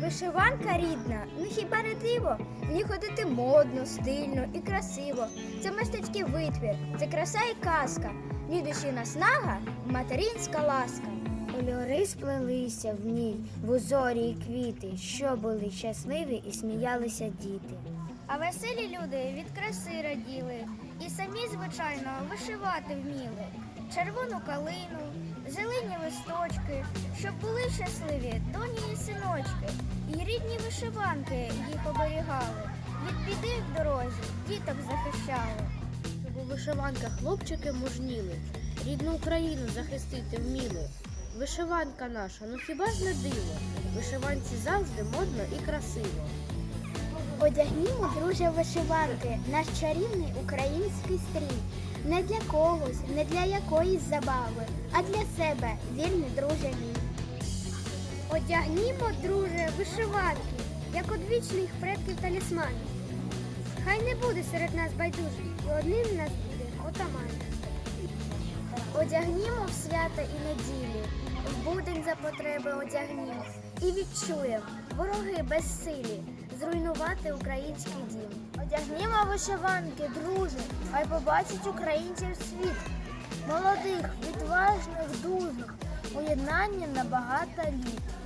Вишиванка рідна, ну хіба не диво? В ній ходити модно, стильно і красиво. Це мистецький витвір, це краса і казка. В ній душі наснага, материнська ласка. Кольори сплелися в ній, в узорі і квіти, що були щасливі і сміялися діти. А веселі люди від краси раділи, і самі, звичайно, вишивати вміли. Червону калину, зелені листочки, щоб були щасливі доні синочки, і рідні вишиванки їх оберігали. Від біди в дорозі діток захищали. Щоб у вишиванках хлопчики мужніли, рідну Україну захистити вміли. Вишиванка наша, ну хіба ж не диво? Вишиванці завжди модно і красиво. Одягнімо, друже, вишиванки, наш чарівний український стрій. Не для когось, не для якоїсь забави, а для себе, вільний друже мій. Одягнімо, друже, вишиванки, як одвічних предків талісманів. Хай не буде серед нас байдужих, і одним нас буде отаман. Одягнімо в свята і неділі, в будень за потреби одягнімо і відчуємо вороги безсилі зруйнувати український дім. Одягнімо вишиванки, друже, хай побачить українців світ. Молодих, відважних, дужих, поєднання на багато літ.